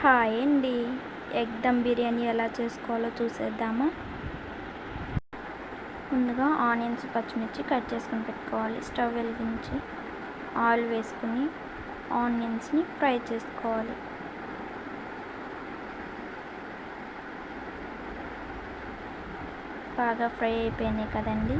Hi అండి. Egg dum biryani ఎలా చేసుకోవాలో చూసేద్దామా? ముందుగా ఆనియన్స్ పచ్చిమిర్చి కట్ చేసుకొని పెట్టుకోవాలి. స్టవ్ వెలిగించి ఆయిల్ వేసుకుని ఆనియన్స్ని ఫ్రై చేసుకోవాలి. బాగా ఫ్రై అయిపోయినాయి కదండి.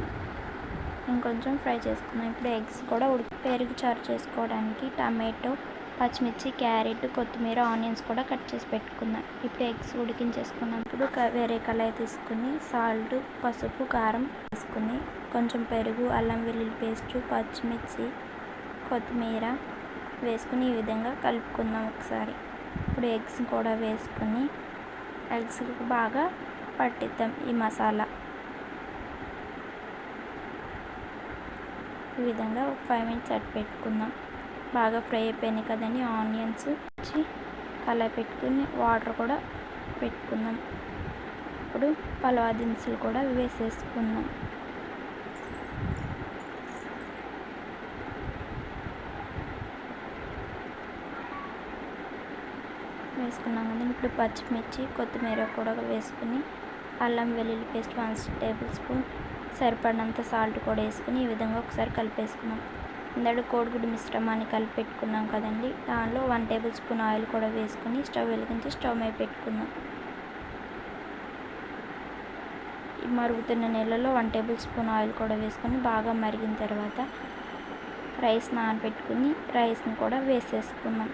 ఇంకొంచెం ఫ్రై చేసుకున్నాం. ఇప్పుడు ఎగ్స్ కూడా ఉడికి పెరుగు చారు చేసుకోవడానికి టమాటో పచ్చిమిర్చి క్యారెట్ కొత్తిమీర ఆనియన్స్ కూడా కట్ చేసి పెట్టుకుందాం ఇప్పుడు ఎగ్స్ ఉడికించేసుకున్నాం. ఇప్పుడు వేరే కళాయి తీసుకుని సాల్ట్ పసుపు కారం వేసుకుని కొంచెం పెరుగు అల్లం వెల్లుల్లి పేస్ట్ పచ్చిమిర్చి కొత్తిమీర వేసుకుని ఈ విధంగా కలుపుకుందాం ఒకసారి. ఇప్పుడు ఎగ్స్ కూడా వేసుకుని ఎగ్స్ బాగా పట్టిద్దాం ఈ మసాలా. ఈ విధంగా ఒక ఫైవ్ మినిట్స్ అట్టు పెట్టుకుందాం. బాగా ఫ్రై అయిపోయినాయి కదండి ఆనియన్స్ వచ్చి కలర్ పెట్టుకుని వాటర్ కూడా పెట్టుకుందాం. ఇప్పుడు పలవా దినుసులు కూడా వేసేసుకుందాం. వేసుకున్నాం కదండి ఇప్పుడు పచ్చిమిర్చి కొత్తిమీర కూడా వేసుకుని అల్లం వెల్లుల్లి పేస్ట్ వన్ టేబుల్ స్పూన్ సరిపడినంత సాల్ట్ కూడా వేసుకుని ఈ విధంగా ఒకసారి కలిపేసుకున్నాం ఇందాడు కోడిగుడ్డు మిశ్రమాన్ని కలిపి పెట్టుకున్నాం కదండి. దానిలో వన్ టేబుల్ స్పూన్ ఆయిల్ కూడా వేసుకుని స్టవ్ వెలిగించి స్టవ్ మీద పెట్టుకుందాం మరుగుతున్న నీళ్ళలో వన్ టేబుల్ స్పూన్ ఆయిల్ కూడా వేసుకొని బాగా మరిగిన తర్వాత రైస్ నానబెట్టుకుని రైస్ని కూడా వేసేసుకున్నాం.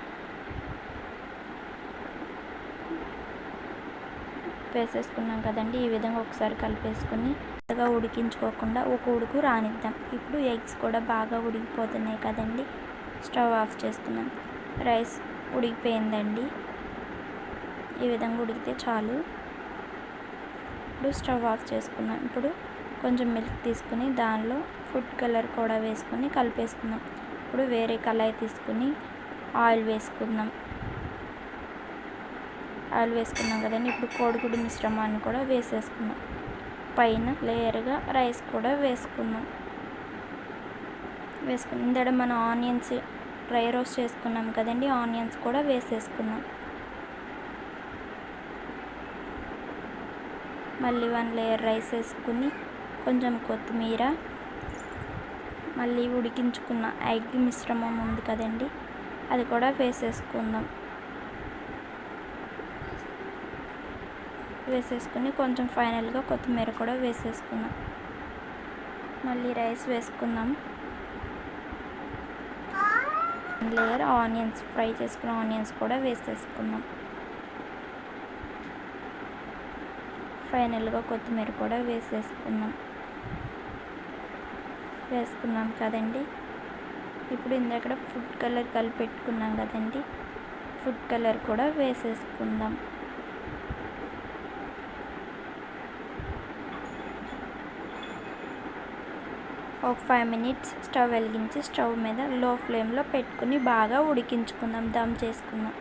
వేసేసుకున్నాం కదండి. ఈ విధంగా ఒకసారి కలిపేసుకుని బాగా ఉడికించుకోకుండా ఒక ఉడుకు రానిద్దాం. ఇప్పుడు ఎగ్స్ కూడా బాగా ఉడికిపోతున్నాయి కదండి. స్టవ్ ఆఫ్ చేసుకుందాం రైస్ ఉడికిపోయిందండి. ఈ విధంగా ఉడికితే చాలు. ఇప్పుడు స్టవ్ ఆఫ్ చేసుకున్నాం. ఇప్పుడు కొంచెం మిల్క్ తీసుకుని దానిలో ఫుడ్ కలర్ కూడా వేసుకొని కలిపేసుకుందాం. ఇప్పుడు వేరే కళాయి తీసుకుని ఆయిల్ వేసుకుందాం. ఆయిల్ వేసుకున్నాం కదండి. ఇప్పుడు కోడిగుడ్డు మిశ్రమాన్ని కూడా వేసేసుకున్నాం. పైన లేయర్గా రైస్ కూడా వేసుకున్నాం. వేసుకుని ఇందడ మనం ఆనియన్స్ డ్రై రోస్ట్ చేసుకున్నాం కదండి. ఆనియన్స్ కూడా వేసేసుకున్నాం. మళ్ళీ వన్ లేయర్ రైస్ వేసుకుని కొంచెం కొత్తిమీర మళ్ళీ ఉడికించుకున్న ఎగ్ మిశ్రమం ఉంది కదండి. అది కూడా వేసేసుకుందాం. వేసేసుకుని కొంచెం ఫైనల్గా కొత్తిమీర కూడా వేసేసుకుందాం మళ్ళీ రైస్ వేసుకుందాం లేయర్ ఆనియన్స్ ఫ్రై చేసుకున్న ఆనియన్స్ కూడా వేసేసుకుందాం ఫైనల్గా కొత్తిమీర కూడా వేసేసుకుందాం వేసుకున్నాం కదండి. ఇప్పుడు ఇందాక ఫుడ్ కలర్ కలిపి పెట్టుకున్నాం కదండి. ఫుడ్ కలర్ కూడా వేసేసుకుందాం. ఒక ఫైవ్ మినిట్స్ స్టవ్ వెలిగించి స్టవ్ మీద లో ఫ్లేమ్లో పెట్టుకుని బాగా ఉడికించుకుందాం దమ్ చేసుకుందాం.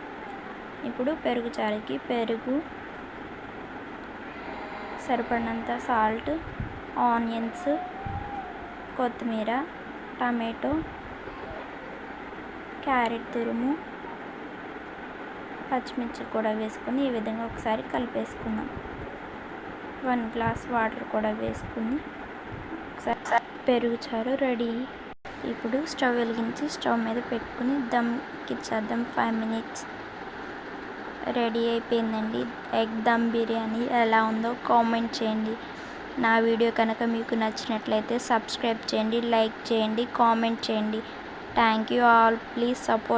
ఇప్పుడు పెరుగు చారుకి పెరుగు సరిపడినంత సాల్ట్ ఆనియన్స్ కొత్తిమీర టమాటో క్యారెట్ తురుము పచ్చిమిర్చి కూడా వేసుకుని ఈ విధంగా ఒకసారి కలిపేసుకుందాం. వన్ గ్లాస్ వాటర్ కూడా వేసుకుని పెరుగుచారు పెరుగు చారు రెడీ. ఇప్పుడు స్టవ్ వెలిగించి స్టవ్ మీద పెట్టుకుని దమ్కి ఇచ్చేద్దాం ఫైవ్ మినిట్స్. రెడీ అయిపోయిందండి. ఎగ్ దమ్ బిర్యానీ ఎలా ఉందో కామెంట్ చేయండి. నా వీడియో కనుక మీకు నచ్చినట్లయితే సబ్స్క్రైబ్ చేయండి లైక్ చేయండి కామెంట్ చేయండి. Thank you all. Please support